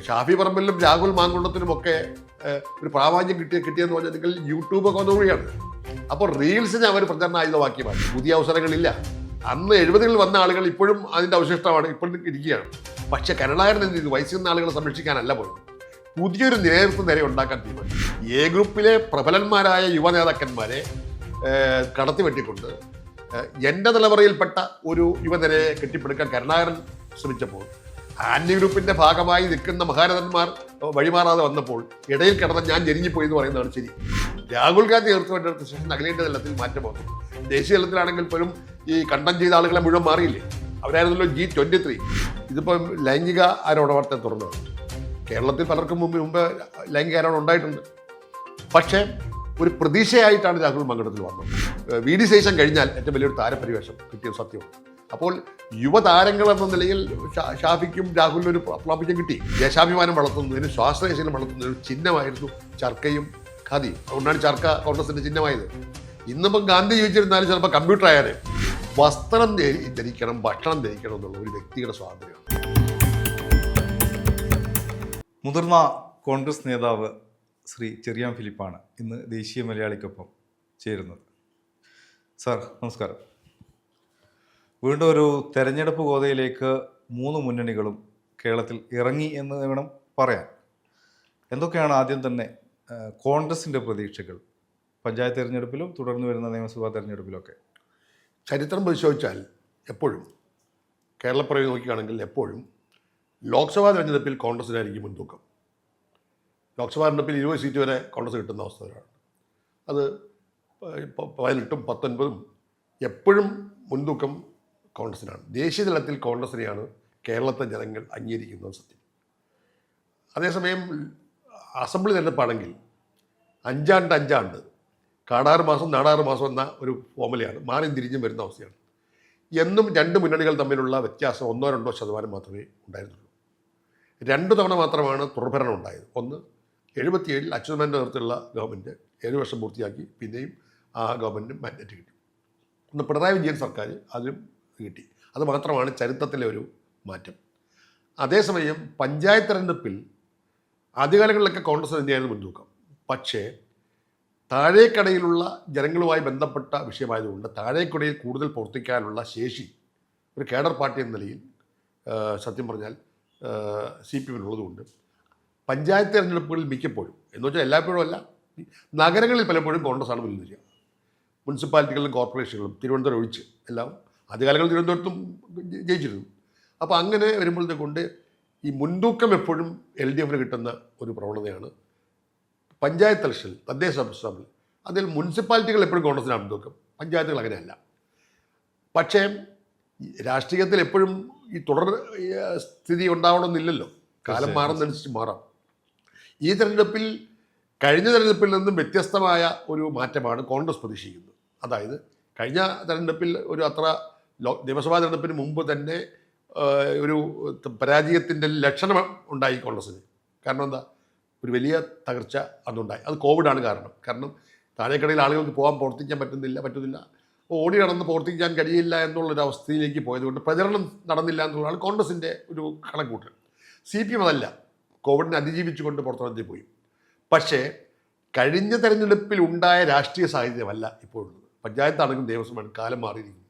ഷാഫി പറമ്പിലും രാഹുൽ മാങ്കുണ്ടത്തിനും ഒക്കെ ഒരു പ്രാമാണ്യം കിട്ടിയ കിട്ടിയെന്ന് പറഞ്ഞിട്ടുണ്ടെങ്കിൽ യൂട്യൂബ് ഒക്കെ വന്നുകൂടിയാണ് അപ്പോൾ റീൽസിനെ അവർ പ്രചരണ ആയുധമാക്കി മാറ്റി. പുതിയ അവസരങ്ങളില്ല. അന്ന് എഴുപതുകളിൽ വന്ന ആളുകൾ ഇപ്പോഴും അതിന്റെ അവശിഷ്ടമാണ്. ഇപ്പോഴും ഇരിക്കുകയാണ്. പക്ഷേ കരുണാകരൻ എന്ത് ചെയ്തു? വയസ്സിൽ നിന്ന് ആളുകളെ സംരക്ഷിക്കാനല്ല പോയത്. പുതിയൊരു നേതൃത്വം നേരെ ഉണ്ടാക്കാൻ തീരുമാനിച്ചു. എ ഗ്രൂപ്പിലെ പ്രബലന്മാരായ യുവ നേതാക്കന്മാരെ കടത്തി വെട്ടിക്കൊണ്ട് എന്റെ തലമുറയിൽപ്പെട്ട ഒരു യുവനിരയെ കെട്ടിപ്പടുക്കാൻ കരുണാകരൻ ശ്രമിച്ചപ്പോൾ ആന്റി ഗ്രൂപ്പിന്റെ ഭാഗമായി നിൽക്കുന്ന മഹാരഥന്മാർ വഴിമാറാതെ വന്നപ്പോൾ ഇടയിൽ കിടന്ന ഞാൻ ജനിഞ്ഞുപോയി എന്ന് പറയുന്നതാണ് ശരി. രാഹുൽ ഗാന്ധി നേതൃത്വമായിട്ട് ശേഷം അഖിലേന്ത്യാ തലത്തിൽ മാറ്റം വന്നു. ദേശീയ തലത്തിലാണെങ്കിൽ പോലും ഈ കണ്ടം ചെയ്ത ആളുകളെ മുഴുവൻ മാറിയില്ലേ? അവരായിരുന്നല്ലോ ജി ട്വന്റി ത്രീ. ഇതിപ്പം ലൈംഗിക ആരോപണത്തെ തുറന്നു കേരളത്തിൽ പലർക്കും മുമ്പ് മുമ്പ് ലൈംഗിക ആരോപണം ഉണ്ടായിട്ടുണ്ട്. പക്ഷേ ഒരു പ്രതീക്ഷയായിട്ടാണ് രാഹുൽ മങ്കടത്തിൽ വന്നത്. വി ഡി ശേഷം കഴിഞ്ഞാൽ ഏറ്റവും വലിയൊരു താരപരിവേഷം കിട്ടിയ സത്യമാണ്. അപ്പോൾ യുവതാരങ്ങൾ എന്ന നിലയിൽ ഷാഫിക്കും രാഹുലിനും ഒരു പ്രാപിച്ചം കിട്ടി. ദേശാഭിമാനം വളർത്തുന്നതിനും സ്വാശ്രയശീലം വളർത്തുന്നതിനും ചിഹ്നമായിരുന്നു ചർക്കയും ഖാദിയും. അതുകൊണ്ടാണ് ചർക്ക കോൺഗ്രസിന്റെ ചിഹ്നമായത്. ഇന്നിപ്പം ഗാന്ധി ജീവിച്ചിരുന്നാലും ചിലപ്പോൾ കമ്പ്യൂട്ടർ ആയാലും വസ്ത്രം ധരി- ധരിക്കണം ഭക്ഷണം ധരിക്കണം എന്നുള്ള ഒരു വ്യക്തിയുടെ സ്വാതന്ത്ര്യമാണ് മുതിർന്ന കോൺഗ്രസ് നേതാവ് ശ്രീ ചെറിയാൻ ഫിലിപ്പാണ് ഇന്ന് ദേശീയ മലയാളിക്കൊപ്പം ചേരുന്നത്. സാർ നമസ്കാരം. വീണ്ടും ഒരു തെരഞ്ഞെടുപ്പ് ഗോതയിലേക്ക് മൂന്ന് മുന്നണികളും കേരളത്തിൽ ഇറങ്ങി എന്ന് വേണം പറയാൻ. എന്തൊക്കെയാണ് ആദ്യം തന്നെ കോൺഗ്രസിന്റെ പ്രതീക്ഷകൾ? പഞ്ചായത്ത് തിരഞ്ഞെടുപ്പിലും തുടർന്ന് വരുന്ന നിയമസഭാ തിരഞ്ഞെടുപ്പിലൊക്കെ. ചരിത്രം പരിശോധിച്ചാൽ എപ്പോഴും കേരളപ്പുറയിൽ നോക്കുകയാണെങ്കിൽ എപ്പോഴും ലോക്സഭാ തെരഞ്ഞെടുപ്പിൽ കോൺഗ്രസിനായിരിക്കും മുൻതൂക്കം. ലോക്സഭാ തിരഞ്ഞെടുപ്പിൽ ഇരുപത് സീറ്റ് വരെ കോൺഗ്രസ് കിട്ടുന്ന അവസ്ഥയാണ് അത് പതിനെട്ടും പത്തൊൻപതും എപ്പോഴും മുൻതൂക്കം കോൺഗ്രസിനാണ്. ദേശീയ തലത്തിൽ കോൺഗ്രസിനെയാണ് കേരളത്തെ ജനങ്ങൾ അംഗീകരിക്കുന്നത് സത്യം. അതേസമയം അസംബ്ലി തെരഞ്ഞെടുപ്പാണെങ്കിൽ അഞ്ചാണ്ട് അഞ്ചാണ്ട് കാടാറ് മാസം നാടാറ് മാസം എന്ന ഒരു ഫോമുലയാണ് മാറിയും തിരിഞ്ഞും വരുന്ന അവസ്ഥയാണ്. എന്നും രണ്ട് മുന്നണികൾ തമ്മിലുള്ള വ്യത്യാസം ഒന്നോ രണ്ടോ ശതമാനം മാത്രമേ ഉണ്ടായിരുന്നുള്ളൂ. രണ്ട് തവണ മാത്രമാണ് തുടർഭരണം ഉണ്ടായത്. ഒന്ന് എഴുപത്തിയേഴിൽ അച്യുതമേന്റെ നേതൃത്വത്തിലുള്ള ഗവൺമെന്റ് ഏഴ് വർഷം പൂർത്തിയാക്കി പിന്നെയും ആ ഗവൺമെന്റ് മാൻഡേറ്റ് കിട്ടി. ഒന്ന് പിണറായി വിജയൻ സർക്കാർ അതിലും കിട്ടി. അത് മാത്രമാണ് ചരിത്രത്തിലെ ഒരു മാറ്റം. അതേസമയം പഞ്ചായത്ത് തെരഞ്ഞെടുപ്പിൽ ആദ്യകാലങ്ങളിലൊക്കെ കോൺഗ്രസ് തന്നെയായിരുന്നു മുൻതൂക്കം? പക്ഷേ താഴേക്കടയിലുള്ള ജനങ്ങളുമായി ബന്ധപ്പെട്ട വിഷയമായതുകൊണ്ട് താഴേക്കടയിൽ കൂടുതൽ പ്രവർത്തിക്കാനുള്ള ശേഷി ഒരു കേഡർ പാർട്ടി എന്ന നിലയിൽ സത്യം പറഞ്ഞാൽ സി പി എമ്മിനുള്ളതുകൊണ്ട് പഞ്ചായത്ത് തെരഞ്ഞെടുപ്പുകളിൽ മിക്കപ്പോഴും എന്ന് വെച്ചാൽ എല്ലായ്പ്പോഴും അല്ല നഗരങ്ങളിൽ പലപ്പോഴും കോൺഗ്രസ് ആണ് മുന്നിൽ നിൽക്കുക മുനിസിപ്പാലിറ്റികളിലും കോർപ്പറേഷനുകളും തിരുവനന്തപുരം ഒഴിച്ച് എല്ലാം ആദ്യകാലങ്ങളിൽ തിരുവനന്തപുരത്തും ജയിച്ചിരുന്നു. അപ്പോൾ അങ്ങനെ വരുമ്പോഴത്തെ കൊണ്ട് ഈ മുൻതൂക്കം എപ്പോഴും എൽ ഡി എഫിന് കിട്ടുന്ന ഒരു പ്രവണതയാണ് പഞ്ചായത്ത് ഇലക്ഷനിൽ തദ്ദേശ സംസ്ഥാനത്തിൽ. അതിൽ മുനിസിപ്പാലിറ്റികൾ എപ്പോഴും കോൺഗ്രസിനാണ് മുൻതൂക്കം. പഞ്ചായത്തുകൾ അങ്ങനെയല്ല. പക്ഷേ രാഷ്ട്രീയത്തിൽ എപ്പോഴും ഈ തുടർ സ്ഥിതി ഉണ്ടാവണമെന്നില്ലല്ലോ. കാലം മാറുന്നതനുസരിച്ച് മാറാം. ഈ തെരഞ്ഞെടുപ്പിൽ കഴിഞ്ഞ തെരഞ്ഞെടുപ്പിൽ നിന്നും വ്യത്യസ്തമായ ഒരു മാറ്റമാണ് കോൺഗ്രസ് പ്രതീക്ഷിക്കുന്നത്. അതായത് കഴിഞ്ഞ തെരഞ്ഞെടുപ്പിൽ ഒരു അത്ര നിയമസഭാ തെരഞ്ഞെടുപ്പിന് മുമ്പ് തന്നെ ഒരു പരാജയത്തിന്റെ ലക്ഷണം ഉണ്ടായി കോൺഗ്രസ്സിന് കാരണം എന്താ? ഒരു വലിയ തകർച്ച അതുണ്ടായി അത് കോവിഡാണ് കാരണം. കാരണം താഴേക്കടയിൽ ആളുകൾക്ക് പോകാൻ പ്രവർത്തിക്കാൻ പറ്റുന്നില്ല പറ്റുന്നില്ല. അപ്പോൾ ഓടി നടന്ന് പ്രവർത്തിക്കാൻ കഴിയില്ല എന്നുള്ളൊരു അവസ്ഥയിലേക്ക് പോയതുകൊണ്ട് പ്രചരണം നടന്നില്ല എന്നുള്ളതാണ് കോൺഗ്രസിന്റെ ഒരു കണക്കൂട്ടൽ. സി പി എം അതല്ല. കോവിഡിനെ അതിജീവിച്ചുകൊണ്ട് പുറത്തിറങ്ങി പോയി. പക്ഷേ കഴിഞ്ഞ തെരഞ്ഞെടുപ്പിൽ ഉണ്ടായ രാഷ്ട്രീയ സാഹചര്യമല്ല ഇപ്പോഴുള്ളത്. പഞ്ചായത്താണെങ്കിലും ദേവസ്വമാണ് കാലം മാറിയിരിക്കുന്നു.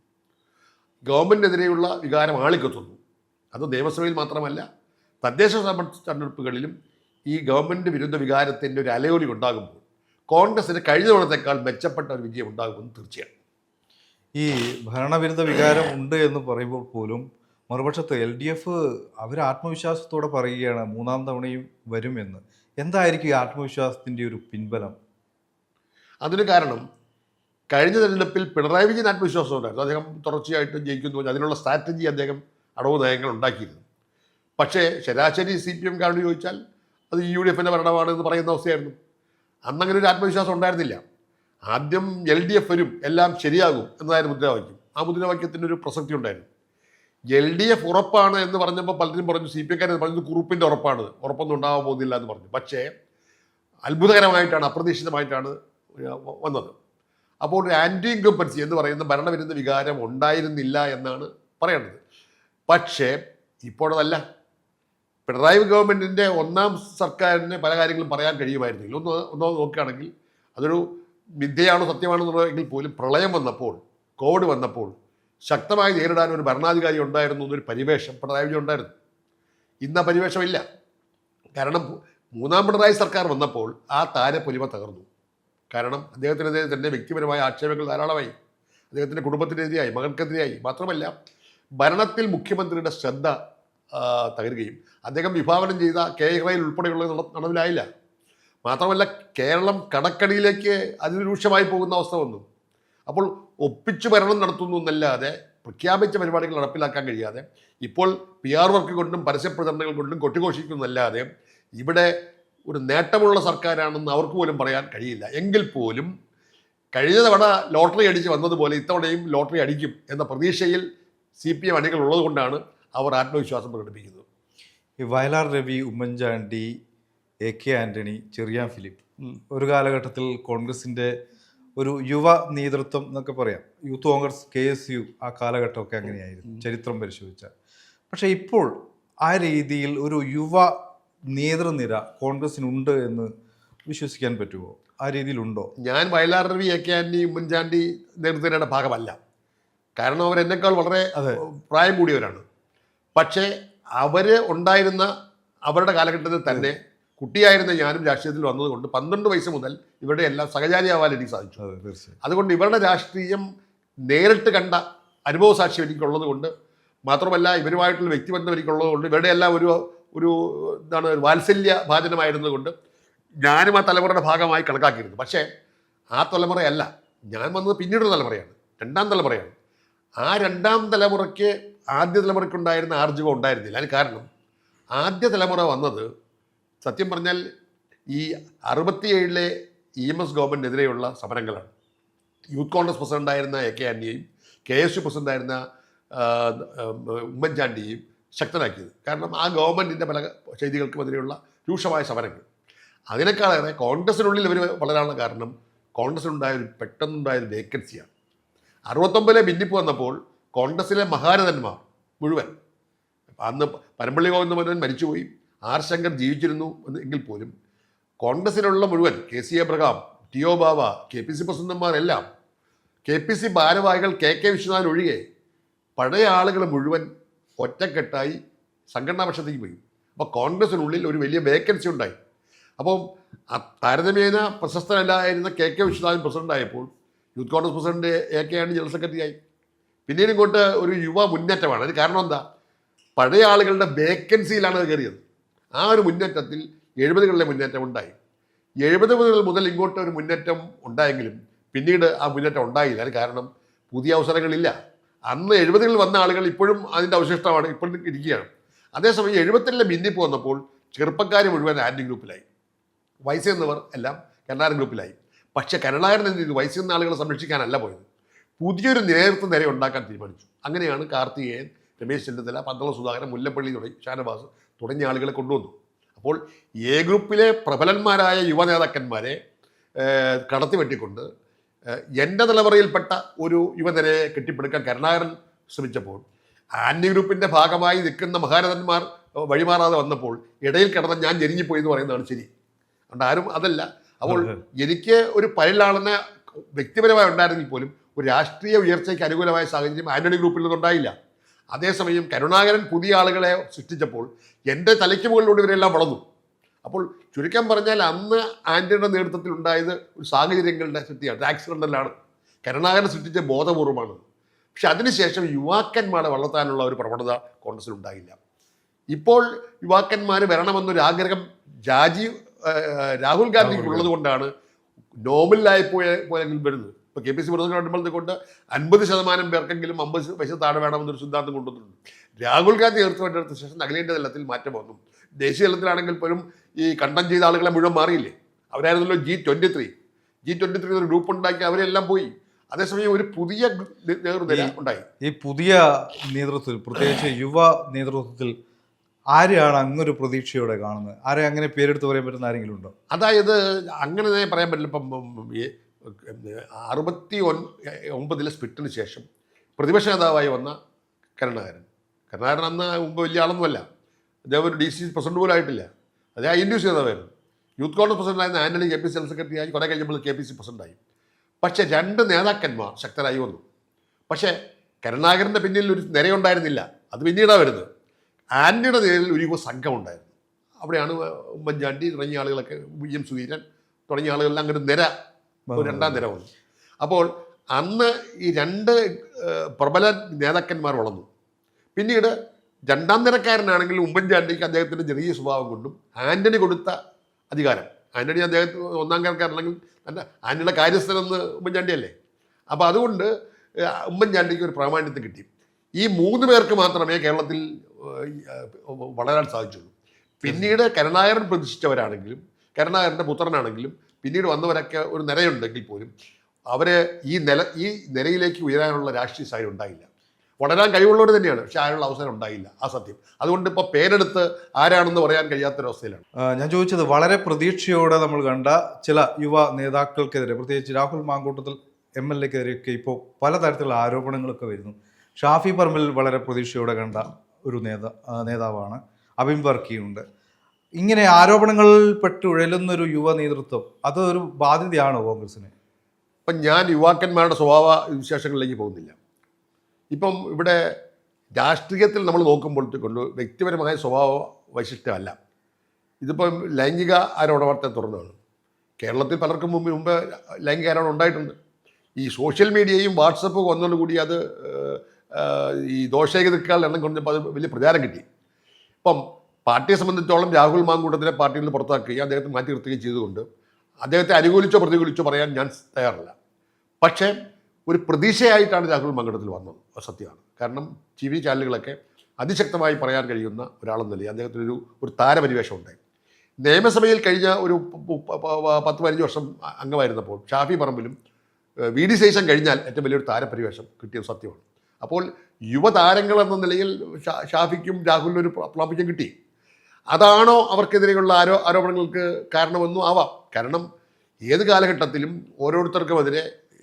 ഗവൺമെന്റിനെതിരെയുള്ള വികാരം ആളിക്കത്തുന്നു അത് നിയമസഭയിൽ മാത്രമല്ല തദ്ദേശ തെരഞ്ഞെടുപ്പുകളിലും ഈ ഗവൺമെന്റ് വിരുദ്ധ വികാരത്തിന്റെ ഒരു അലയൊലി ഉണ്ടാകുമ്പോൾ കോൺഗ്രസിന് കഴിഞ്ഞ തവണത്തേക്കാൾ മെച്ചപ്പെട്ട ഒരു വിജയം ഉണ്ടാകുമെന്ന് തീർച്ചയാണ്. ഈ ഭരണവിരുദ്ധ വികാരം ഉണ്ട് എന്ന് പറയുമ്പോൾ പോലും മറുപക്ഷത്ത് എൽ ഡി എഫ് അവർ ആത്മവിശ്വാസത്തോടെ പറയുകയാണ് മൂന്നാം തവണയും വരുമെന്ന് എന്തായിരിക്കും ഈ ആത്മവിശ്വാസത്തിന്റെ ഒരു പിൻബലം? അതിന് കാരണം കഴിഞ്ഞ തെരഞ്ഞെടുപ്പിൽ പിണറായി വിജയൻ ആത്മവിശ്വാസം ഉണ്ടായിരുന്നു. അദ്ദേഹം തുടർച്ചയായിട്ട് ജയിക്കുന്നു അതിനുള്ള സ്ട്രാറ്റജി അദ്ദേഹം അടവ് നയങ്ങൾ ഉണ്ടാക്കിയിരുന്നു. പക്ഷേ ശരാശരി സി പി എം കാരന് ചോദിച്ചാൽ അത് യു ഡി എഫിന്റെ ഭരണമാണ് എന്ന് പറയുന്ന അവസ്ഥയായിരുന്നു. അന്നങ്ങനെ ഒരു ആത്മവിശ്വാസം ഉണ്ടായിരുന്നില്ല. ആദ്യം എൽ ഡി എഫ് വരും എല്ലാം ശരിയാകും എന്നതായിരുന്നു മുദ്രാവാക്യം. ആ മുദ്രാവാക്യത്തിന്റെ ഒരു പ്രസക്തി ഉണ്ടായിരുന്നു. എൽ ഡി എഫ് ഉറപ്പാണ് എന്ന് പറഞ്ഞപ്പോൾ പലരും പറഞ്ഞു സി പി എക്കാരെ പറഞ്ഞത് കുറുപ്പിന്റെ ഉറപ്പാണ്. ഉറപ്പൊന്നും ഉണ്ടാവാൻ പോകുന്നില്ല എന്ന് പറഞ്ഞു. പക്ഷേ അത്ഭുതകരമായിട്ടാണ് അപ്രതീക്ഷിതമായിട്ടാണ് വന്നത്. അപ്പോൾ ഒരു ആന്റി ഇൻകംപൻസി എന്ന് പറയുന്ന ഭരണവിരുദ്ധ വികാരം ഉണ്ടായിരുന്നില്ല എന്നാണ് പറയേണ്ടത്. പക്ഷേ ഇപ്പോഴതല്ല. പിണറായി ഗവൺമെന്റിന്റെ ഒന്നാം സർക്കാരിന് പല കാര്യങ്ങളും പറയാൻ കഴിയുമായിരുന്നില്ല. ഒന്ന് ഒന്ന് നോക്കുകയാണെങ്കിൽ അതൊരു മിഥ്യയാണോ സത്യമാണോ എന്നുള്ളതെങ്കിൽ പോലും പ്രളയം വന്നപ്പോൾ കോവിഡ് വന്നപ്പോൾ ശക്തമായി നേരിടാൻ ഒരു ഭരണാധികാരി ഉണ്ടായിരുന്നു എന്നൊരു പരിവേഷം പിണറായി വിജയൻ ഉണ്ടായിരുന്നു. ഇന്ന് പരിവേഷമില്ല. കാരണം മൂന്നാം പിണറായി സർക്കാർ വന്നപ്പോൾ ആ താരപ്പൊലിമ തകർന്നു. കാരണം അദ്ദേഹത്തിനെതിരെ തന്നെ വ്യക്തിപരമായ ആക്ഷേപങ്ങൾ ധാരാളമായി. അദ്ദേഹത്തിന്റെ കുടുംബത്തിനെതിരെയായി മകൾക്കെതിരെയായി മാത്രമല്ല ഭരണത്തിൽ മുഖ്യമന്ത്രിയുടെ ശ്രദ്ധ തകരുകയും അദ്ദേഹം വിഭാവനം ചെയ്ത കെ റയിൽ ഉൾപ്പെടെയുള്ള നടപ്പിലായില്ല മാത്രമല്ല കേരളം കടക്കടിയിലേക്ക് അതിരൂക്ഷമായി പോകുന്ന അവസ്ഥ വന്നു. അപ്പോൾ ഒപ്പിച്ചു ഭരണം നടത്തുന്നു എന്നല്ലാതെ പ്രഖ്യാപിച്ച പരിപാടികൾ നടപ്പിലാക്കാൻ കഴിയാതെ ഇപ്പോൾ പി ആർ വർക്ക് കൊണ്ടും പരസ്യ പ്രചരണങ്ങൾ കൊണ്ടും കൊട്ടിഘോഷിക്കുന്നതല്ലാതെ ഇവിടെ ഒരു നേട്ടമുള്ള സർക്കാരാണെന്ന് അവർക്ക് പോലും പറയാൻ കഴിയില്ല. എങ്കിൽ പോലും കഴിഞ്ഞ തവണ ലോട്ടറി അടിച്ച് വന്നതുപോലെ ഇത്തവണയും ലോട്ടറി അടിക്കും എന്ന പ്രതീക്ഷയിൽ സി പി എം അണികൾ ഉള്ളതുകൊണ്ടാണ് അവർ ആത്മവിശ്വാസം പ്രകടിപ്പിക്കുന്നത്. ഈ വയലാർ രവി ഉമ്മൻചാണ്ടി എ കെ ആന്റണി ചെറിയാൻ ഫിലിപ്പ് ഒരു കാലഘട്ടത്തിൽ കോൺഗ്രസിന്റെ ഒരു യുവ നേതൃത്വം എന്നൊക്കെ പറയാം. Youth Congress K S U ആ കാലഘട്ടമൊക്കെ അങ്ങനെയായിരുന്നു ചരിത്രം പരിശോധിച്ചാൽ. പക്ഷേ ഇപ്പോൾ ആ രീതിയിൽ ഒരു യുവ നേതൃനിര കോൺഗ്രസിനുണ്ട് എന്ന് വിശ്വസിക്കാൻ പറ്റുമോ? ആ രീതിയിലുണ്ടോ? ഞാൻ വയലാർ രവി എ കെ ആന്റണി ഉമ്മൻചാണ്ടി നേതൃനിരയുടെ ഭാഗമല്ല. കാരണം അവർ എന്നെക്കാൾ വളരെ പ്രായം കൂടിയവരാണ്. പക്ഷേ അവർ ഉണ്ടായിരുന്ന അവരുടെ കാലഘട്ടത്തിൽ തന്നെ കുട്ടിയായിരുന്ന ഞാനും രാഷ്ട്രീയത്തിൽ വന്നതുകൊണ്ട് പന്ത്രണ്ട് വയസ്സ് മുതൽ ഇവരുടെ എല്ലാം സഹചാരിയാവാൻ എനിക്ക് സാധിച്ചു. അതെ അതുകൊണ്ട് ഇവരുടെ രാഷ്ട്രീയം നേരിട്ട് കണ്ട അനുഭവ സാക്ഷ്യം എനിക്കുള്ളത് കൊണ്ട് മാത്രമല്ല ഇവരുമായിട്ടുള്ള വ്യക്തിബന്ധം എനിക്കുള്ളത് കൊണ്ട് ഇവരുടെ എല്ലാം ഒരു ഒരു എന്താണ് വാത്സല്യ ഭാജനമായിരുന്നതുകൊണ്ട് ഞാനും ആ തലമുറയുടെ ഭാഗമായി കണക്കാക്കിയിരുന്നു. പക്ഷേ ആ തലമുറയല്ല. ഞാൻ വന്നത് പിന്നീടൊരു തലമുറയാണ്. രണ്ടാം തലമുറയാണ്. ആ രണ്ടാം തലമുറയ്ക്ക് ആദ്യ തലമുറയ്ക്കുണ്ടായിരുന്ന ആർജവം ഉണ്ടായിരുന്നില്ല. അതിന് കാരണം ആദ്യ തലമുറ വന്നത് സത്യം പറഞ്ഞാൽ ഈ അറുപത്തിയേഴിലെ ഇ എം എസ് ഗവൺമെന്റിനെതിരെയുള്ള സമരങ്ങളാണ്. യൂത്ത് കോൺഗ്രസ് പ്രസിഡന്റായിരുന്ന എ കെ ആന്റണിയെയും കെ എസ് യു പ്രസിഡന്റായിരുന്ന ഉമ്മൻചാണ്ടിയും ശക്തനാക്കിയത്. കാരണം ആ ഗവൺമെന്റിന്റെ പല ചെയ്തികൾക്കുമെതിരെയുള്ള രൂക്ഷമായ സമരങ്ങൾ. അതിനേക്കാളേറെ കോൺഗ്രസിനുള്ളിൽ ഇവർ വളരാനുള്ള കാരണം കോൺഗ്രസിനുണ്ടായ ഒരു പെട്ടെന്നുണ്ടായ വേക്കൻസിയാണ് അറുപത്തൊമ്പതിലെ ഭിന്നിപ്പ് വന്നപ്പോൾ കോൺഗ്രസിലെ മഹാരഥന്മാർ മുഴുവൻ അന്ന് പരമ്പള്ളി ഗോവിന്ദ ഗോവിന്ദമേനോൻ മരിച്ചുപോയി ആർ ശങ്കർ ജീവിച്ചിരുന്നു എന്ന് എങ്കിൽ പോലും കോൺഗ്രസിലുള്ള മുഴുവൻ K C Abraham T O Bava K P C പ്രസിഡന്റുമാരെല്ലാം K P C ഭാരവാഹികൾ കെ കെ വിശ്വനാഥൻ ഒഴികെ പഴയ ആളുകൾ മുഴുവൻ ഒറ്റക്കെട്ടായി സംഘടനാ പക്ഷത്തേക്ക് പോയി. അപ്പോൾ കോൺഗ്രസിനുള്ളിൽ ഒരു വലിയ വേക്കൻസി ഉണ്ടായി. അപ്പോൾ അ- താരതമ്യേന പ്രശസ്തനല്ലായിരുന്ന K K Viswanathan പ്രസിഡന്റായപ്പോൾ youth Congress president A K ആണ് ജനറൽ സെക്രട്ടറി ആയി പിന്നീട് ഇങ്ങോട്ട് ഒരു യുവ മുന്നേറ്റമാണ്. അതിന് കാരണം എന്താ? പഴയ ആളുകളുടെ വേക്കൻസിയിലാണ് അത് കയറിയത്. ആ ഒരു മുന്നേറ്റത്തിൽ എഴുപതുകളിലെ മുന്നേറ്റം ഉണ്ടായി. എഴുപതുകൾ മുതൽ ഇങ്ങോട്ട് ഒരു മുന്നേറ്റം ഉണ്ടായെങ്കിലും പിന്നീട് ആ മുന്നേറ്റം ഉണ്ടായില്ല. അതിന് കാരണം പുതിയ അവസരങ്ങളില്ല. അന്ന് എഴുപതുകളിൽ വന്ന ആളുകൾ ഇപ്പോഴും അതിന്റെ അവശിഷ്ടമാണ് ഇപ്പോഴും ഇരിക്കുകയാണ്. അതേസമയം എഴുപത്തിലെ ഭിന്നിപ്പ് വന്നപ്പോൾ ചെറുപ്പക്കാർ മുഴുവൻ ആന്റി ഗ്രൂപ്പിലായി. വയസ്സ് എന്നവർ എല്ലാം കരുണാകരൻ ഗ്രൂപ്പിലായി. പക്ഷേ കരുണാകരൻ എന്ത് ചെയ്തു? വയസ്സ് എന്ന ആളുകളെ സംരക്ഷിക്കാനല്ല പോയത്. പുതിയൊരു നേതൃത്വ നിര ഉണ്ടാക്കാൻ തീരുമാനിച്ചു. അങ്ങനെയാണ് കാർത്തികേയൻ രമേശ് ചെന്നിത്തല പന്തളം സുധാകരൻ മുല്ലപ്പള്ളി തുടങ്ങി ഷാനവാസ് തുടങ്ങിയ ആളുകളെ കൊണ്ടുവന്നു. അപ്പോൾ എ ഗ്രൂപ്പിലെ പ്രബലന്മാരായ യുവ നേതാക്കന്മാരെ കടത്തി വെട്ടിക്കൊണ്ട് എന്റെ തലമുറയിൽപ്പെട്ട ഒരു യുവനിരയെ കെട്ടിപ്പടുക്കാൻ കരുണാകരൻ ശ്രമിച്ചപ്പോൾ ആന്റി ഗ്രൂപ്പിന്റെ ഭാഗമായി നിൽക്കുന്ന മഹാരഥന്മാർ വഴിമാറാതെ വന്നപ്പോൾ ഇടയിൽ കിടന്ന് ഞാൻ ജനിഞ്ഞുപോയി എന്ന് പറയുന്നതാണ് ശരി. അതുകൊണ്ട് ആരും അതല്ല. അപ്പോൾ എനിക്ക് ഒരു പരലാണെന്ന് വ്യക്തിപരമായി ഉണ്ടായിരുന്നെങ്കിൽ പോലും ഒരു രാഷ്ട്രീയ ഉയർച്ചയ്ക്ക് അനുകൂലമായ സാഹചര്യം ആന്റണി ഗ്രൂപ്പിൽ നിന്നുണ്ടായില്ല അതേസമയം കരുണാകരൻ പുതിയ ആളുകളെ സൃഷ്ടിച്ചപ്പോൾ എന്റെ തലയ്ക്ക് മുകളിലൂടെ ഇവരെല്ലാം വളർന്നു. അപ്പോൾ ചുരുക്കം പറഞ്ഞാൽ അന്ന് ആന്റണിയുടെ നേതൃത്വത്തിൽ ഉണ്ടായത് ഒരു സാഹചര്യങ്ങളുടെ സൃഷ്ടിയാണ്. ആക്സിഡന്റലാണ് കരുണാകരൻ സൃഷ്ടിച്ച ബോധപൂർവമാണ്. പക്ഷെ അതിനുശേഷം യുവാക്കന്മാരെ വളർത്താനുള്ള ഒരു പ്രവണത കോൺഗ്രസ്സിലുണ്ടായില്ല ഉണ്ടായില്ല. ഇപ്പോൾ യുവാക്കന്മാർ വരണമെന്നൊരു ആഗ്രഹം രാജീവ് രാഹുൽ ഗാന്ധിക്ക് ഉള്ളത് കൊണ്ടാണ് നോബലിലായി പോയ പോയെങ്കിലും വരുന്നത് ഇപ്പോൾ കെ പി സി പ്രസിഡന്റ് കൊണ്ട് അൻപത് ശതമാനം പേർക്കെങ്കിലും അമ്പത് പൈസ താഴെ വേണമെന്നൊരു സിദ്ധാന്തം കൊണ്ടുവന്നിട്ടുണ്ട്. രാഹുൽ ഗാന്ധി നേതൃത്വം എടുത്ത ശേഷം അഖിലേന്ത്യാ തലത്തിൽ മാറ്റം വന്നു. ദേശീയ തലത്തിലാണെങ്കിൽ പോലും ഈ കണ്ടം ചെയ്ത ആളുകളെ മുഴുവൻ മാറിയില്ലേ? അവരായിരുന്നല്ലോ G twenty three. G twenty three ഒരു ഗ്രൂപ്പ് ഉണ്ടാക്കി അവരെല്ലാം പോയി. അതേസമയം ഒരു പുതിയ നേതൃത്വം ഉണ്ടായി. ഈ പുതിയ നേതൃത്വത്തിൽ പ്രത്യേകിച്ച് യുവ നേതൃത്വത്തിൽ ആരെയാണ് അങ്ങൊരു പ്രതീക്ഷയോടെ കാണുന്നത്? ആരെ അങ്ങനെ പേരെടുത്ത് പറയാൻ പറ്റുന്ന ആരെങ്കിലും ഉണ്ടോ? അതായത് അങ്ങനെ തന്നെ പറയാൻ പറ്റില്ല. ഇപ്പം അറുപത്തി ഒൻ ഒമ്പതിലെ സ്പിറ്റിന് ശേഷം പ്രതിപക്ഷ നേതാവായി വന്ന കരുണാകരൻ. കരുണാകരൻ അന്ന് മുമ്പ് വലിയ ആളൊന്നുമല്ല. അദ്ദേഹം ഒരു ഡി സി പ്രസിഡന്റ് പോലും ആയിട്ടില്ല. അതേ ഐ ഇൻഡ്യൂസ് ഡി യൂത്ത് കോൺഗ്രസ് പ്രസിഡന്റായിരുന്ന Antony K P C general secretary ആയി കുറേ കഴിഞ്ഞപ്പോൾ കെ പി സി പ്രസിഡന്റായി. പക്ഷേ രണ്ട് നേതാക്കന്മാർ ശക്തരായി വന്നു. പക്ഷേ കരുണാകരന്റെ പിന്നിൽ ഒരു നിരയുണ്ടായിരുന്നില്ല. അത് പിന്നീടാണ് വരുന്നത്. ആന്റണിയുടെ നേരിൽ ഒരു സംഘമുണ്ടായിരുന്നു. അവിടെയാണ് ഉമ്മൻചാണ്ടി തുടങ്ങിയ ആളുകളൊക്കെ വി എം സുധീരൻ തുടങ്ങിയ ആളുകളെല്ലാം അങ്ങനെ നിര രണ്ടാം നിര വന്നു. അപ്പോൾ അന്ന് ഈ രണ്ട് പ്രബല നേതാക്കന്മാർ വളർന്നു. പിന്നീട് രണ്ടാം നിരക്കാരനാണെങ്കിൽ ഉമ്മൻചാണ്ടിക്ക് അദ്ദേഹത്തിന്റെ ചെറിയ സ്വഭാവം കൊണ്ടും ആന്റണി കൊടുത്ത അധികാരം. ആന്റണി അദ്ദേഹത്തിന് ഒന്നാം നിരക്കാരനാണെങ്കിൽ അല്ല ആന്റണിയുടെ കാര്യസ്ഥനെന്ന് ഉമ്മൻചാണ്ടിയല്ലേ അപ്പോൾ അതുകൊണ്ട് ഉമ്മൻചാണ്ടിക്ക് ഒരു പ്രാമാണ്യത്തെ കിട്ടി. ഈ മൂന്ന് പേർക്ക് മാത്രമേ കേരളത്തിൽ വളരാൻ സാധിച്ചുള്ളൂ. പിന്നീട് കരുണാകരൻ പ്രതിഷ്ഠിച്ചവരാണെങ്കിലും കരുണാകരന്റെ പുത്രനാണെങ്കിലും പിന്നീട് വന്നവരൊക്കെ ഒരു നിരയുണ്ടെങ്കിൽ പോലും അവരെ ഈ നില ഈ നിരയിലേക്ക് ഉയരാനുള്ള രാഷ്ട്രീയ സാഹചര്യം ഉണ്ടായില്ല. വളരാൻ കഴിവുള്ളവർ തന്നെയാണ്. പക്ഷെ അതിനുള്ള അവസരം ഉണ്ടായില്ല. ആ സത്യം. അതുകൊണ്ട് ഇപ്പോൾ പേരെടുത്ത് ആരാണെന്ന് പറയാൻ കഴിയാത്തൊരവസ്ഥയിലാണ്. ഞാൻ ചോദിച്ചത് വളരെ പ്രതീക്ഷയോടെ നമ്മൾ കണ്ട ചില യുവ നേതാക്കൾക്കെതിരെ പ്രത്യേകിച്ച് രാഹുൽ മാങ്കൂട്ടത്തിൽ എം എൽ എക്കെതിരെയൊക്കെ ഇപ്പോൾ പലതരത്തിലുള്ള ആരോപണങ്ങളൊക്കെ വരുന്നു. ഷാഫി പറമ്പിൽ വളരെ പ്രതീക്ഷയോടെ കണ്ട ഒരു നേതാ നേതാവാണ് അബിം വർക്കിയുണ്ട്. ഇങ്ങനെ ആരോപണങ്ങളിൽ പെട്ട് ഉഴലുന്നൊരു യുവ നേതൃത്വം അത് ഒരു ബാധ്യതയാണോ കോൺഗ്രസിന് ഇപ്പം ഞാൻ യുവാക്കന്മാരുടെ സ്വഭാവ വിശേഷങ്ങളിലേക്ക് പോകുന്നില്ല. ഇപ്പം ഇവിടെ രാഷ്ട്രീയത്തിൽ നമ്മൾ നോക്കുമ്പോൾ വ്യക്തിപരമായ സ്വഭാവ വൈശിഷ്ട്യമല്ല. ഇതിപ്പം ലൈംഗിക ആരോപണത്തെ തുറന്നാണ് കേരളത്തിൽ പലർക്കും മുമ്പ് മുമ്പ് ലൈംഗിക ആരോപണം ഉണ്ടായിട്ടുണ്ട്. ഈ സോഷ്യൽ മീഡിയയും വാട്സപ്പും വന്നതോടുകൂടി അത് ഈ ദോഷേകതക്കാൾ എണ്ണം കുറഞ്ഞപ്പോൾ അത് വലിയ പ്രചാരം കിട്ടി. ഇപ്പം പാർട്ടിയെ സംബന്ധിച്ചോളം രാഹുൽ മാങ്കൂട്ടത്തിനെ പാർട്ടിയിൽ നിന്ന് പുറത്താക്കുകയും അദ്ദേഹത്തെ മാറ്റി നിർത്തുകയും ചെയ്തുകൊണ്ട് അദ്ദേഹത്തെ അനുകൂലിച്ചോ പ്രതികൂലിച്ചോ പറയാൻ ഞാൻ തയ്യാറല്ല. പക്ഷേ ഒരു പ്രതീക്ഷയായിട്ടാണ് രാഹുൽ മങ്കടത്തിൽ വന്നത്. സത്യമാണ്. കാരണം ടി വി ചാനലുകളൊക്കെ അതിശക്തമായി പറയാൻ കഴിയുന്ന ഒരാളെന്ന നിലയിൽ അദ്ദേഹത്തിനൊരു ഒരു താരപരിവേഷം ഉണ്ടായി നിയമസഭയിൽ കഴിഞ്ഞ ഒരു പത്ത് പതിനഞ്ച് വർഷം അംഗമായിരുന്നപ്പോൾ ഷാഫി പറമ്പിലും വി ഡി ശേഷം കഴിഞ്ഞാൽ ഏറ്റവും വലിയൊരു താരപരിവേഷം കിട്ടിയത് സത്യമാണ്. അപ്പോൾ യുവതാരങ്ങൾ എന്ന നിലയിൽ ഷാഫിക്കും രാഹുലിനും ഒരു പ്രാമുഖ്യം കിട്ടി. അതാണോ അവർക്കെതിരെയുള്ള ആരോ ആരോപണങ്ങൾക്ക് കാരണമെന്നും ആവാം. കാരണം ഏത് കാലഘട്ടത്തിലും ഓരോരുത്തർക്കുമെതിരെ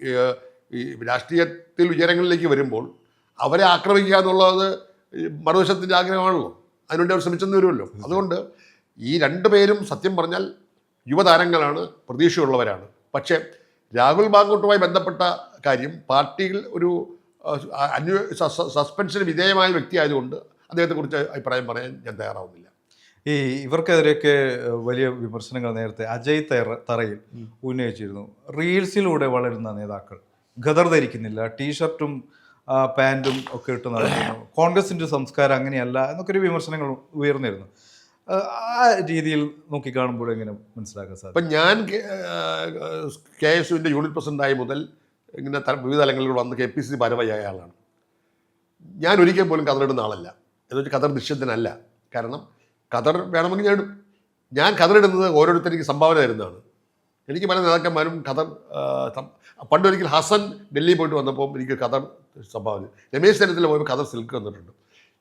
ഏഹ്, ഈ രാഷ്ട്രീയത്തിൽ ഉയരങ്ങളിലേക്ക് വരുമ്പോൾ അവരെ ആക്രമിക്കുക എന്നുള്ളത് മറുവശത്തിന്റെ ആഗ്രഹമാണല്ലോ. അതിനുവേണ്ടി അവർ ശ്രമിച്ചെന്ന് വരുമല്ലോ. അതുകൊണ്ട് ഈ രണ്ടു പേരും സത്യം പറഞ്ഞാൽ യുവതാരങ്ങളാണ് പ്രതീക്ഷയുള്ളവരാണ്. പക്ഷേ രാഹുൽ ബാങ്കോട്ടുമായി ബന്ധപ്പെട്ട കാര്യം പാർട്ടിയിൽ ഒരു അന്വ അന്വേ സസ്- സസ്പെൻഷന് വിധേയമായ വ്യക്തിയായതുകൊണ്ട് അദ്ദേഹത്തെക്കുറിച്ച് അഭിപ്രായം പറയാൻ ഞാൻ തയ്യാറാവുന്നില്ല. ഈ ഇവർക്കെതിരെയൊക്കെ വലിയ വിമർശനങ്ങൾ നേരത്തെ അജയ് തറ തറയിൽ ഉന്നയിച്ചിരുന്നു. റീൽസിലൂടെ വളരുന്ന നേതാക്കൾ. ഖദർ ധരിക്കുന്നില്ല. ടീഷർട്ടും പാന്റും ഒക്കെ ഇട്ട് നടക്കുന്നു. കോൺഗ്രസിന്റെ സംസ്കാരം അങ്ങനെയല്ല എന്നൊക്കെ ഒരു വിമർശനങ്ങൾ ഉയർന്നിരുന്നു. ആ രീതിയിൽ നോക്കിക്കാണുമ്പോൾ എങ്ങനെ മനസ്സിലാക്കാൻ സാധിക്കും ഇപ്പം ഞാൻ കെ എസ് യുവിന്റെ യൂണിറ്റ് പ്രസിഡന്റായി മുതൽ ഇങ്ങനെ വിവിധ തലങ്ങളിൽ വന്ന് കെ പി സി ഭാരവാഹിയായ ആളാണ്. ഞാൻ ഒരിക്കൽ പോലും കതറിടുന്ന ആളല്ല. എന്നുവെച്ചാൽ കതർ നിശ്ചിതനല്ല കാരണം കതർ വേണമെങ്കിൽ ഞാൻ ഞാൻ കതറിടുന്നത് ഓരോരുത്തർക്ക് സംഭാവന തരുന്നതാണ്. എനിക്ക് പല നേതാക്കന്മാരും സം- പണ്ടൊരിക്കൽ ഹസൻ ഡൽഹി പോയിട്ട് വന്നപ്പോൾ എനിക്ക് ഖദർ സംഭാവന രമേശ് ചെന്നിത്തല പോയപ്പോൾ ഖദർ സിൽക്ക് വന്നിട്ടുണ്ട്.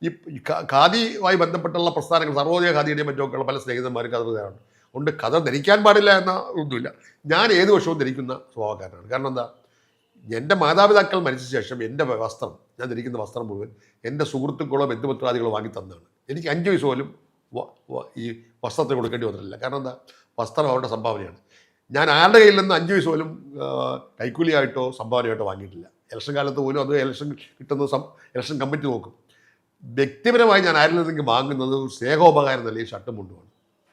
ഈ ഖാദിയുമായി ബന്ധപ്പെട്ടുള്ള പ്രസ്ഥാനങ്ങൾ സർവോദയ ഖാദിയുടെയും മറ്റൊക്കെയുള്ള പല സ്നേഹിതന്മാരും ഖദർ തരാറുണ്ട് അതുകൊണ്ട് ഖദർ ധരിക്കാൻ പാടില്ല എന്ന ഒന്നുമില്ല ഞാൻ ഏത് വർഷവും ധരിക്കുന്ന സ്വഭാവക്കാരനാണ്. കാരണം എന്താ? എന്റെ മാതാപിതാക്കൾ മരിച്ച ശേഷം എന്റെ വസ്ത്രം ഞാൻ ധരിക്കുന്ന വസ്ത്രം മുഴുവൻ എന്റെ സുഹൃത്തുക്കളോ ബന്ധുപത്രാദികളോ വാങ്ങി തന്നതാണ്. എനിക്ക് അഞ്ച് വയസ്സ് പോലും ഈ വസ്ത്രത്തെ കൊടുക്കേണ്ടി വന്നിട്ടില്ല. കാരണം എന്താ? വസ്ത്രം അവരുടെ സംഭാവനയാണ്. ഞാൻ ആരുടെ കയ്യിൽ നിന്ന് അഞ്ച് പൈസ പോലും കൈക്കൂലിയായിട്ടോ സംഭാവനയായിട്ടോ വാങ്ങിയിട്ടില്ല. ഇലക്ഷൻ കാലത്ത് പോലും അത് ഇലക്ഷൻ കിട്ടുന്ന ഇലക്ഷൻ കമ്മിറ്റി നോക്കും. വ്യക്തിപരമായി ഞാൻ ആരിൽ നിന്നെങ്കിൽ വാങ്ങുന്നത് സ്നേഹോപകാരം നിലയിൽ ഷർട്ടും മുണ്ടുമാണ്.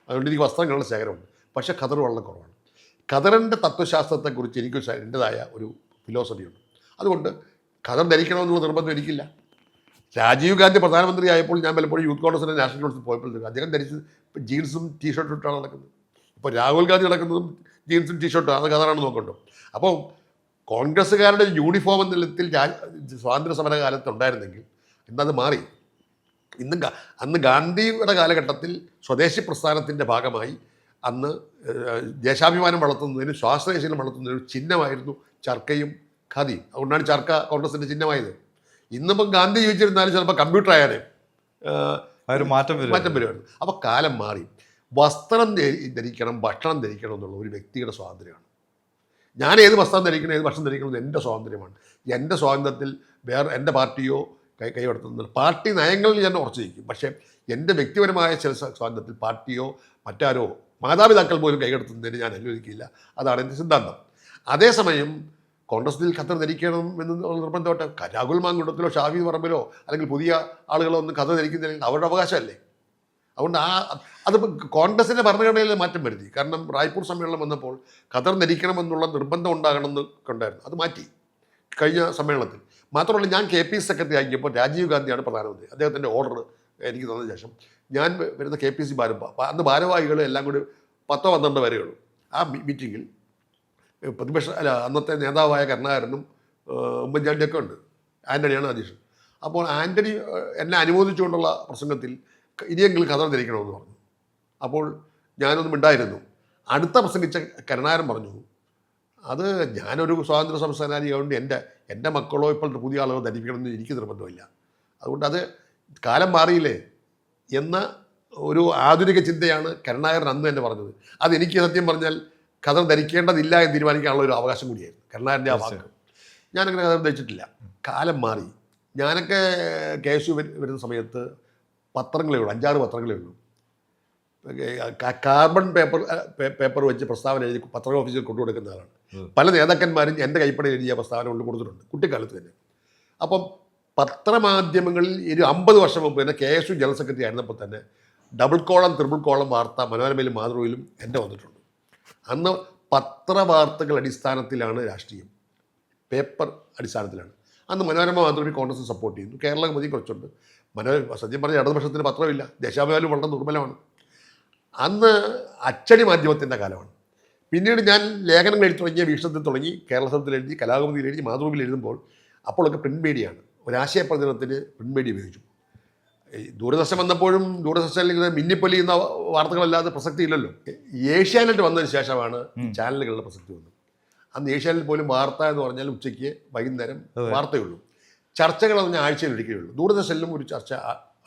അതുകൊണ്ട് എനിക്ക് വസ്ത്രങ്ങളുടെ ശേഖരമുണ്ട്. പക്ഷേ ഖദർ വളരെ കുറവാണ്. ഖദറിന്റെ തത്വശാസ്ത്രത്തെക്കുറിച്ച് എനിക്ക് എന്റെതായ ഒരു ഫിലോസഫിയുണ്ട് അതുകൊണ്ട് ഖദർ ധരിക്കണമെന്നുള്ള നിർബന്ധം എനിക്കില്ല. രാജീവ് ഗാന്ധി പ്രധാനമന്ത്രി ആയപ്പോൾ ഞാൻ പലപ്പോഴും യൂത്ത് കോൺഗ്രസിന്റെ നാഷണൽ കോൺഗ്രസ് പോയപ്പോൾ അദ്ദേഹം ധരിച്ച് ജീൻസും ടീഷർട്ടും ഇട്ടാണ് നടക്കുന്നത്. ഇപ്പോൾ രാഹുൽ ഗാന്ധി നടക്കുന്നതും ജീൻസും ടീഷർട്ടും അതൊക്കെ അതാണ് നോക്കണ്ടോ? അപ്പോൾ കോൺഗ്രസ്സുകാരുടെ യൂണിഫോം എന്ന നിലത്തിൽ സ്വാതന്ത്ര്യ സമര കാലത്ത് ഉണ്ടായിരുന്നെങ്കിൽ ഇന്നത് മാറി. ഇന്ന് അന്ന് ഗാന്ധിയുടെ കാലഘട്ടത്തിൽ സ്വദേശി പ്രസ്ഥാനത്തിന്റെ ഭാഗമായി അന്ന് ദേശാഭിമാനം വളർത്തുന്നതിനും സ്വാശ്രയശീലം വളർത്തുന്നതിനും ചിഹ്നമായിരുന്നു ചർക്കയും ഖാദിയും. അതുകൊണ്ടാണ് ചർക്ക കോൺഗ്രസിന്റെ ചിഹ്നമായത്. ഇന്നിപ്പം ഗാന്ധി ജീവിച്ചിരുന്നാലും ചിലപ്പോൾ കമ്പ്യൂട്ടർ ആയാലേ മാറ്റം വരുമായിരുന്നു അപ്പോൾ കാലം മാറി. വസ്ത്രം ധരി- ധരിക്കണം ഭക്ഷണം ധരിക്കണം എന്നുള്ള ഒരു വ്യക്തിയുടെ സ്വാതന്ത്ര്യമാണ്. ഞാൻ ഏത് വസ്ത്രം ധരിക്കണം ഏത് ഭക്ഷണം ധരിക്കണം എന്റെ സ്വാതന്ത്ര്യമാണ്. എന്റെ സ്വാതന്ത്ര്യത്തിൽ വേറെ എന്റെ പാർട്ടിയോ കൈ കൈകടത്തുന്നില്ല പാർട്ടി നയങ്ങളിൽ ഞാൻ ഉറച്ചു നിൽക്കും. പക്ഷേ എന്റെ വ്യക്തിപരമായ ചില സ്വാതന്ത്ര്യത്തിൽ പാർട്ടിയോ മറ്റാരോ മാതാപിതാക്കൾ പോലും കൈകടത്തുന്നതിന് ഞാൻ അനുവദിക്കില്ല. അതാണ് എന്റെ സിദ്ധാന്തം. അതേസമയം കോൺഗ്രസിൽ ഖത്തർ ധരിക്കണം എന്ന് നിർബന്ധമായിട്ട് രാഹുൽ മാങ്കുണ്ടത്തിലോ ഷാഫി പറമ്പിലോ അല്ലെങ്കിൽ പുതിയ ആളുകളോ ഒന്നും ഖത്തർ ധരിക്കുന്നില്ലെങ്കിൽ അവരുടെ അവകാശമല്ലേ? അതുകൊണ്ട് ആ അത് കോൺഗ്രസിന്റെ ഭരണഘടനയിൽ മാറ്റം വരുത്തി. കാരണം റായ്പൂർ സമ്മേളനം വന്നപ്പോൾ ഖത്തർ ധരിക്കണമെന്നുള്ള നിർബന്ധം ഉണ്ടാകണമെന്ന് കണ്ടായിരുന്നു. അത് മാറ്റി കഴിഞ്ഞ സമ്മേളനത്തിൽ. മാത്രമല്ല ഞാൻ കെ പി സെക്രട്ടറി ആക്കിയപ്പോൾ രാജീവ് ഗാന്ധിയാണ് പ്രധാനമന്ത്രി. അദ്ദേഹത്തിന്റെ ഓർഡർ എനിക്ക് തന്ന ശേഷം ഞാൻ വരുന്ന കെ പി സി ഭാരവ അന്ന് ഭാരവാഹികൾ എല്ലാം കൂടി പത്തോ പന്ത്രണ്ട് വരെയുള്ളൂ ആ മീറ്റിങ്ങിൽ പ്രതിപക്ഷ അല്ല അന്നത്തെ നേതാവായ കരുണാകരനും ഉമ്മൻചാണ്ടിയൊക്കെ ഉണ്ട്. ആന്റണിയാണ് അധ്യക്ഷൻ. അപ്പോൾ ആന്റണി എന്നെ അനുമോദിച്ചുകൊണ്ടുള്ള പ്രസംഗത്തിൽ ഇനിയെങ്കിലും കഥ ധരിക്കണമെന്ന് പറഞ്ഞു. അപ്പോൾ ഞാനൊന്നും ഉണ്ടായിരുന്നു അടുത്ത പ്രസംഗിച്ച കരുണാകരൻ പറഞ്ഞു അത് ഞാനൊരു സ്വാതന്ത്ര്യ സംസ്ഥാനാധികൊണ്ട് എന്റെ എന്റെ മക്കളോ ഇപ്പോഴത്തെ പുതിയ ആളുകളോ ധരിപ്പിക്കണമെന്ന് എനിക്ക് നിർബന്ധമില്ല. അതുകൊണ്ട് അത് കാലം മാറിയില്ലേ? എന്ന ഒരു ആധുനിക ചിന്തയാണ് കരുണാകരൻ അന്ന് തന്നെ പറഞ്ഞത്. അതെനിക്ക് സത്യം പറഞ്ഞാൽ കഥ ധരിക്കേണ്ടതില്ല എന്ന് തീരുമാനിക്കാനുള്ള ഒരു അവകാശം കൂടിയായിരുന്നു. കരുണാകരന്റെ ആ വാക്ക്. ഞാനങ്ങനെ കഥ ധരിച്ചിട്ടില്ല. കാലം മാറി. ഞാനൊക്കെ കേശു വരുന്ന സമയത്ത് പത്രങ്ങളേ ഉള്ളൂ അഞ്ചാറ് പത്രങ്ങളേ ഉള്ളൂ. കാർബൺ പേപ്പർ പേപ്പർ വെച്ച് പ്രസ്താവന എഴുതി പത്ര ഓഫീസിൽ കൊണ്ടുകൊടുക്കുന്ന ആളാണ്. പല നേതാക്കന്മാരും എന്റെ കൈപ്പട എഴുതിയ പ്രസ്താവന കൊണ്ട് കൊടുത്തിട്ടുണ്ട് കുട്ടിക്കാലത്ത് തന്നെ. അപ്പം പത്രമാധ്യമങ്ങളിൽ ഒരു അമ്പത് വർഷം മുമ്പ് തന്നെ K S U general secretary ആയിരുന്നപ്പോൾ തന്നെ ഡബിൾ കോളം ത്രിബിൾ കോളം വാർത്ത മനോരമയിലും മാതൃകയിലും എന്റെ വന്നിട്ടുണ്ട്. അന്ന് പത്രവാർത്തകൾ അടിസ്ഥാനത്തിലാണ് രാഷ്ട്രീയം. പേപ്പർ അടിസ്ഥാനത്തിലാണ്. അന്ന് മനോരമ മാതൃഭൂമി കോൺഗ്രസ് സപ്പോർട്ട് ചെയ്യുന്നു. കേരള മതി കുറച്ചുണ്ട്. മനോരമ സത്യം പറഞ്ഞ ഇടതുപക്ഷത്തിന് പത്രമില്ല. ദേശാഭിമാനം വളരെ ദുർബലമാണ് അന്ന് അച്ചടി മാധ്യമത്തിന്റെ കാലമാണ്. പിന്നീട് ഞാൻ ലേഖനങ്ങൾ എഴുതി തുടങ്ങിയ വീക്ഷണത്തിൽ തുടങ്ങി കേരളത്തിൽ എഴുതി കലാകൃതിയിൽ എഴുതി മാതൃഭൂമിയിൽ എഴുതുമ്പോൾ അപ്പോഴൊക്കെ പ്രിന്റ് മീഡിയയാണ്. ഒരാശയ പ്രചരണത്തിന് പ്രിന്റ് മീഡിയ ഉപയോഗിച്ചു. ദൂരദർശൻ വന്നപ്പോഴും ദൂരദർശനിൽ ഇങ്ങനെ മിന്നിപ്പൊലിയുന്ന വാർത്തകളല്ലാതെ പ്രസക്തി ഇല്ലല്ലോ. ഏഷ്യാനെറ്റ് വന്നതിന് ശേഷമാണ് ചാനലുകളുടെ പ്രസക്തി വന്നത്. അന്ന് ഏഷ്യാനെറ്റ് പോലും വാർത്ത എന്ന് പറഞ്ഞാൽ ഉച്ചയ്ക്ക് വൈകുന്നേരം വാർത്തയുള്ളൂ. ചർച്ചകൾ പറഞ്ഞാൽ ആഴ്ചയിൽ ഒരിക്കലേ ഉള്ളൂ ദൂരദർശനിലും ഒരു ചർച്ച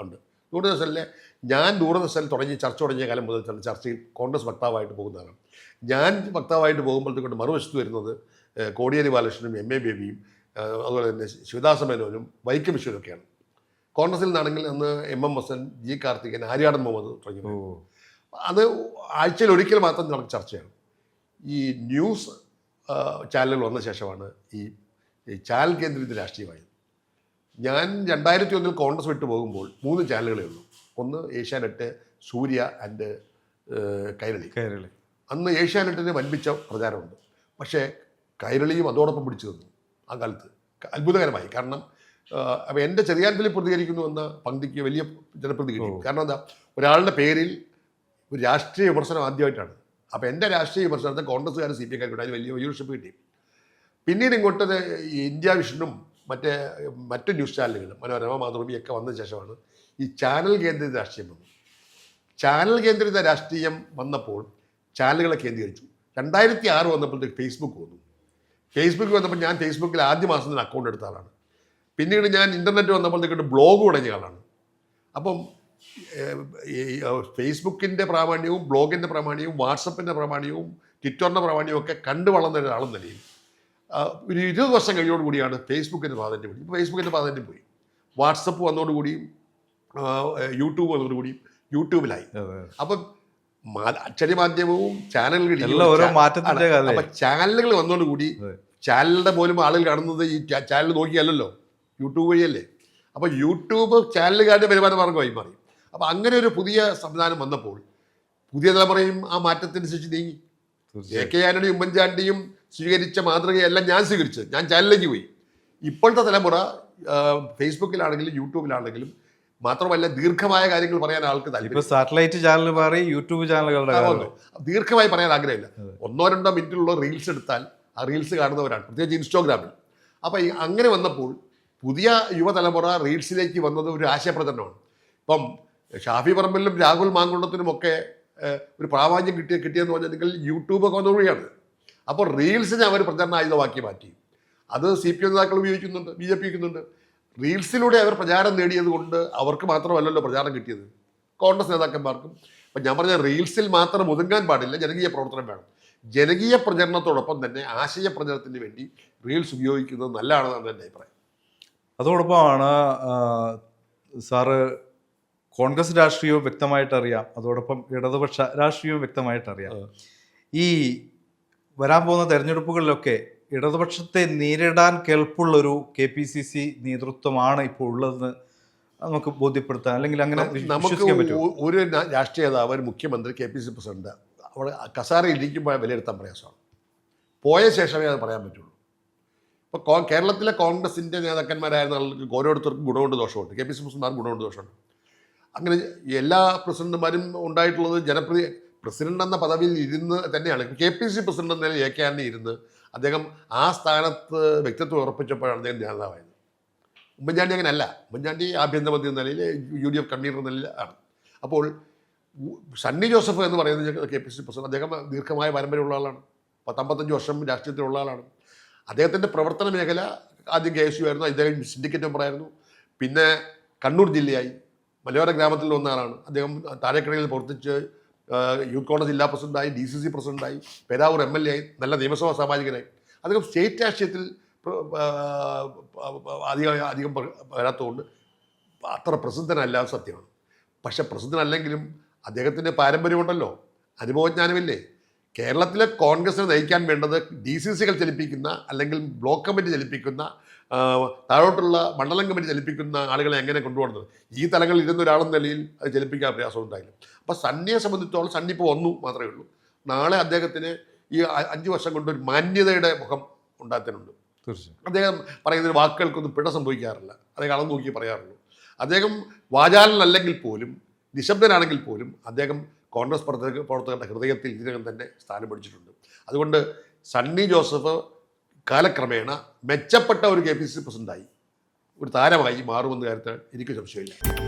ഉണ്ട്. ദൂരദർശനിലെ ഞാൻ ദൂരദർശനിൽ തുടങ്ങി ചർച്ച തുടങ്ങിയ കാലം മുതൽ തന്നെ ചർച്ചയിൽ കോൺഗ്രസ് വക്താവായിട്ട് പോകുന്നതാണ്. ഞാൻ വക്താവായിട്ട് പോകുമ്പോഴത്തേക്കൊണ്ട് മറുവശത്ത് വരുന്നത് കോടിയേരി ബാലകൃഷ്ണനും എം. എ. ബേബിയും അതുപോലെ തന്നെ ശിവദാസ മേനോനും വൈക്കം വിശ്വനൊക്കെയാണ് കോൺഗ്രസിൽ നിന്നാണെങ്കിൽ അന്ന് M. M. Hassan G. Karthikeyan Aryadan Muhammad തുടങ്ങി അത് ആഴ്ചയിൽ ഒരിക്കൽ മാത്രം നടക്കുന്ന ചർച്ചയാണ്. ഈ ന്യൂസ് ചാനലുകൾ വന്ന ശേഷമാണ് ഈ ചാനൽ കേന്ദ്രിത രാഷ്ട്രീയമായത്. ഞാൻ രണ്ടായിരത്തി ഒന്നിൽ കോൺഗ്രസ് വിട്ടു പോകുമ്പോൾ മൂന്ന് ചാനലുകളേ ഉള്ളൂ. ഒന്ന് ഏഷ്യാനെറ്റ് സൂര്യ ആൻഡ് കൈരളി. കൈരളി. അന്ന് ഏഷ്യാനെറ്റിന് വൻപിച്ച പ്രചാരമുണ്ട്. പക്ഷേ കൈരളിയും അതോടൊപ്പം പിടിച്ചു തന്നു ആ കാലത്ത്. അത്ഭുതകരമായി. കാരണം അപ്പം എന്റെ ചെറിയാൻപിൽ പ്രതികരിക്കുന്നു എന്ന പങ്ക്തിക്ക് വലിയ ജനപ്രതി കിട്ടി. കാരണം എന്താ? ഒരാളുടെ പേരിൽ ഒരു രാഷ്ട്രീയ വിമർശനം ആദ്യമായിട്ടാണ്. അപ്പോൾ എന്റെ രാഷ്ട്രീയ വിമർശനത്തെ കോൺഗ്രസ്സുകാരും സി പി ഐക്കാർക്കും അതിന് വലിയ വ്യൂവർഷിപ്പ് കിട്ടി. പിന്നീട് ഇങ്ങോട്ട് ഇന്ത്യ വിഷനും മറ്റേ മറ്റു ന്യൂസ് ചാനലുകൾ മനോരമ മാതൃഭൂമിയൊക്കെ വന്ന ശേഷമാണ് ഈ ചാനൽ കേന്ദ്രിത രാഷ്ട്രീയം വന്നത്. ചാനൽ കേന്ദ്രിത രാഷ്ട്രീയം വന്നപ്പോൾ ചാനലുകളെ കേന്ദ്രീകരിച്ചു. രണ്ടായിരത്തി ആറ് വന്നപ്പോഴത്തേക്ക് ഫേസ്ബുക്ക് വന്നു. ഫേസ്ബുക്ക് വന്നപ്പോൾ ഞാൻ ഫേസ്ബുക്കിൽ ആദ്യ മാസം തന്നെ അക്കൗണ്ട് എടുത്ത ആളാണ്. പിന്നീട് ഞാൻ ഇന്റർനെറ്റ് വന്നപ്പോഴത്തേക്കിട്ട് ബ്ലോഗ് തുടങ്ങിയ ആളാണ്. അപ്പം ഫേസ്ബുക്കിന്റെ പ്രാമാണ്യവും ബ്ലോഗിന്റെ പ്രാമാണ്യവും വാട്സപ്പിന്റെ പ്രാമാണ്യവും ട്വിറ്ററിന്റെ പ്രാമാണ്യവും ഒക്കെ കണ്ടു വളർന്ന ഒരാളെന്ന നിലയിൽ ഒരു ഇരുപത് വർഷം കഴിഞ്ഞോടുകൂടിയാണ് ഫേസ്ബുക്കിന്റെ പ്രാധാന്യം പോയി ഇപ്പോൾ ഫേസ്ബുക്കിന്റെ പ്രാധാന്യം പോയി വാട്സപ്പ് വന്നതോടുകൂടിയും യൂട്യൂബ് വന്നതോടുകൂടിയും യൂട്യൂബിലായി. അപ്പം മാ- അച്ചടി മാധ്യമവും ചാനലുകൾ എല്ലാം ഓരോ മാറ്റത്തിന്റെ കാലേ. അപ്പൊ ചാനലുകൾ വന്നതോടുകൂടി. ചാനലിന്റെ പോലും ആളുകൾ കാണുന്നത് ഈ ചാനൽ നോക്കിയല്ലല്ലോ. യൂട്യൂബ് വഴിയല്ലേ. അപ്പൊ യൂട്യൂബ് ചാനലുകാരുടെ വരുമാന മാർഗമായി മാറി. അപ്പൊ അങ്ങനെ ഒരു പുതിയ സംവിധാനം വന്നപ്പോൾ പുതിയ തലമുറയും ആ മാറ്റത്തിനനുസരിച്ച് നീങ്ങി. തീർച്ചയായും. കെ ആന്റണിയും ഉമ്മൻചാണ്ടിയും സ്വീകരിച്ച മാതൃകയല്ല ഞാൻ സ്വീകരിച്ചത്. ഞാൻ ചാനലിലേക്ക് പോയി. ഇപ്പോഴത്തെ തലമുറ ഫേസ്ബുക്കിലാണെങ്കിലും യൂട്യൂബിലാണെങ്കിലും മാത്രമല്ല ദീർഘമായ കാര്യങ്ങൾ പറയാൻ ആൾക്ക് താല്പര്യം. സാറ്റലൈറ്റ് ചാനൽ മാറി യൂട്യൂബ് ചാനലുകളുടെ. ദീർഘമായി പറയാൻ ആഗ്രഹമില്ല. ഒന്നോ രണ്ടോ മിനിറ്റിലുള്ള റീൽസ് എടുത്താൽ ആ റീൽസ് കാണുന്നവരാണ്. പ്രത്യേകിച്ച് ഇൻസ്റ്റാഗ്രാമിൽ. അപ്പോൾ അങ്ങനെ വന്നപ്പോൾ പുതിയ യുവതലമുറ റീൽസിലേക്ക് വന്നത് ഒരു ആശയപ്രചരണമാണ്. ഇപ്പം ഷാഫി പറമ്പിലും രാഹുൽ മാങ്കുണ്ടത്തിനും ഒക്കെ ഒരു പ്രാവാന്യം കിട്ടിയ കിട്ടിയെന്ന് പറഞ്ഞിട്ടുണ്ടെങ്കിൽ യൂട്യൂബ് ഒക്കെ വന്നുകൂടിയാണ് അപ്പോൾ റീൽസിനെ അവർ പ്രചരണ ആയുധമാക്കി മാറ്റി. അത് സി പി എം നേതാക്കൾ ഉപയോഗിക്കുന്നുണ്ട് ബി ജെ പി ഉപയോഗിക്കുന്നുണ്ട് റീൽസിലൂടെ അവർ പ്രചാരം നേടിയത് കൊണ്ട് അവർക്ക് മാത്രമല്ലല്ലോ പ്രചാരം കിട്ടിയത്. കോൺഗ്രസ് നേതാക്കന്മാർക്കും. അപ്പം ഞാൻ പറഞ്ഞ റീൽസിൽ മാത്രം ഒതുങ്ങാൻ പാടില്ല ജനകീയ പ്രവർത്തനം വേണം. ജനകീയ പ്രചരണത്തോടൊപ്പം തന്നെ ആശയ പ്രചരണത്തിന് വേണ്ടി റീൽസ് ഉപയോഗിക്കുന്നത് നല്ലതാണെന്നാണ് എന്റെ അഭിപ്രായം. അതോടൊപ്പമാണ് സാറ് കോൺഗ്രസ് രാഷ്ട്രീയവും വ്യക്തമായിട്ടറിയാം. അതോടൊപ്പം ഇടതുപക്ഷ രാഷ്ട്രീയവും വ്യക്തമായിട്ടറിയാം. ഈ വരാൻ പോകുന്ന തെരഞ്ഞെടുപ്പുകളിലൊക്കെ ഇടതുപക്ഷത്തെ നേരിടാൻ കേൾപ്പുള്ളൊരു കെ പി സി സി നേതൃത്വമാണ് ഇപ്പോൾ ഉള്ളതെന്ന് നമുക്ക് ബോധ്യപ്പെടുത്താൻ അല്ലെങ്കിൽ അങ്ങനെ നമുക്ക് ഒരു രാഷ്ട്രീയ നേതാവ് ഒരു മുഖ്യമന്ത്രി കെ പി സി പ്രസിഡന്റ് അവിടെ കസാര ഇരിക്കുമ്പോൾ വിലയിരുത്താൻ പ്രയാസമാണ്. പോയ ശേഷമേ അത് പറയാൻ പറ്റുള്ളൂ. ഇപ്പോൾ കേരളത്തിലെ കോൺഗ്രസിന്റെ നേതാക്കന്മാരായിരുന്ന ആളുകൾക്ക് ഓരോരുത്തർക്കും ഗുണമുണ്ട് ദോഷമുണ്ട്. കെ പി സി പ്രസിഡന്റ് ഗുണമുണ്ട് ദോഷമുണ്ട്. അങ്ങനെ എല്ലാ പ്രസിഡന്റുമാരും ഉണ്ടായിട്ടുള്ളത് ജനപ്രിയ പ്രസിഡന്റ് എന്ന പദവിയിൽ ഇരുന്ന് തന്നെയാണ്. കെ പി സി പ്രസിഡന്റ് എന്ന നിലയിൽ എ കെ ഇരുന്ന് അദ്ദേഹം ആ സ്ഥാനത്ത് വ്യക്തിത്വം ഉറപ്പിച്ചപ്പോഴാണ് അദ്ദേഹം നേതാവായത് ഉമ്മൻചാണ്ടി അങ്ങനെയല്ല. ഉമ്മൻചാണ്ടി ആഭ്യന്തരമന്ത്രി എന്ന നിലയിൽ യു ഡി എഫ് കൺവീനർ നിലയിൽ ആണ് അപ്പോൾ സണ്ണി ജോസഫ് എന്ന് പറയുന്നത് കെ പി സി പ്രസിഡന്റ് അദ്ദേഹം ദീർഘമായ പാരമ്പര്യമുള്ള ആളാണ്. പത്തമ്പത്തഞ്ച് വർഷം രാഷ്ട്രീയത്തിലുള്ള ആളാണ്. അദ്ദേഹത്തിന്റെ പ്രവർത്തന മേഖല ആദ്യം കെ എസ് യു ആയിരുന്നു. അദ്ദേഹം സിൻഡിക്കേറ്റ് മെമ്പറായിരുന്നു പിന്നെ കണ്ണൂർ ജില്ലയായി. മലയോര ഗ്രാമത്തിൽ വന്ന ആളാണ് അദ്ദേഹം താഴേക്കടയിൽ പ്രവർത്തിച്ച് യൂത്ത് കോൺഗ്രസ് ജില്ലാ പ്രസിഡന്റായി ഡി സി സി പ്രസിഡന്റായി പേരാവൂർ എം എൽ എ ആയി നല്ല നിയമസഭാ സാമാജികനായി. അദ്ദേഹം സ്റ്റേറ്റ് രാഷ്ട്രീയത്തിൽ അധികം അധികം വരാത്തതുകൊണ്ട് അത്ര പ്രസിദ്ധനല്ല സത്യമാണ്. പക്ഷെ പ്രസിദ്ധനല്ലെങ്കിലും അദ്ദേഹത്തിന്റെ പാരമ്പര്യമുണ്ടല്ലോ. അനുഭവജ്ഞാനമില്ലേ? കേരളത്തിലെ കോൺഗ്രസിനെ നയിക്കാൻ വേണ്ടത് ഡി സി സികൾ ചലിപ്പിക്കുന്ന അല്ലെങ്കിൽ ബ്ലോക്ക് കമ്മിറ്റി ചലിപ്പിക്കുന്ന താഴോട്ടുള്ള മണ്ഡലം കമ്മിറ്റി ചലിപ്പിക്കുന്ന ആളുകളെ എങ്ങനെ കൊണ്ടുപോകുന്നത് ഈ തലങ്ങളിൽ ഇരുന്ന ഒരാളെന്ന നിലയിൽ അത് ചലിപ്പിക്കാൻ പ്രയാസം ഉണ്ടായില്ല. അപ്പോൾ സണ്ണിയെ സംബന്ധിച്ചോളം സണ്ണി ഇപ്പോൾ വന്നു മാത്രമേ ഉള്ളൂ. നാളെ അദ്ദേഹത്തിന് ഈ അഞ്ച് വർഷം കൊണ്ട് ഒരു മാന്യതയുടെ മുഖം ഉണ്ടാക്കാനുണ്ട്. തീർച്ചയായും. അദ്ദേഹം പറയുന്ന വാക്കുകൾക്കൊന്നും പിഴ സംഭവിക്കാറില്ല. അദ്ദേഹം അളന്ന് നോക്കി പറയാറുള്ളൂ. അദ്ദേഹം വാചാലനല്ലെങ്കിൽ പോലും നിശബ്ദനാണെങ്കിൽ പോലും അദ്ദേഹം കോൺഗ്രസ് പ്രവർത്തക പ്രവർത്തകരുടെ ഹൃദയത്തിൽ ഇതിനകം തന്നെ സ്ഥാനം പിടിച്ചിട്ടുണ്ട്. അതുകൊണ്ട് സണ്ണി ജോസഫ് കാലക്രമേണ മെച്ചപ്പെട്ട ഒരു കെ പി സി പ്രസിഡന്റായി. ഒരു താരമായി മാറുമെന്ന കാര്യത്തിൽ എനിക്ക് സംശയമില്ല.